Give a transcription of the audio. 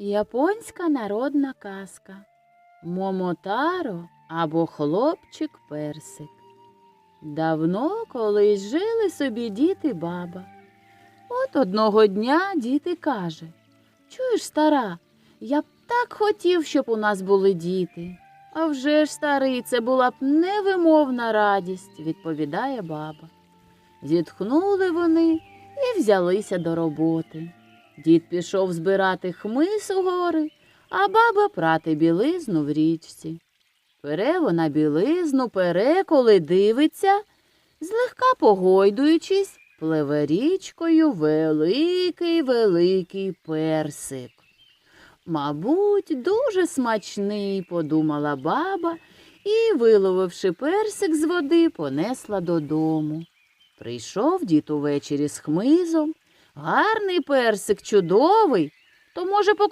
Японська народна казка Момотаро або хлопчик персик. Давно колись жили собі дід і баба. От одного дня дід і каже Чуєш, стара, я б так хотів, щоб у нас були діти. А вже ж, старий, це була б невимовна радість, відповідає баба. Зітхнули вони і взялися до роботи. Дід пішов збирати хмиз у гори, а баба прати білизну в річці. Пере вона білизну, пере, коли дивиться, злегка погойдуючись, пливе річкою великий великий персик. Мабуть, дуже смачний, подумала баба і, виловивши персик з води, понесла додому. Прийшов дід увечері з хмизом. Гарний персик, чудовий. То, може, покуштуємо?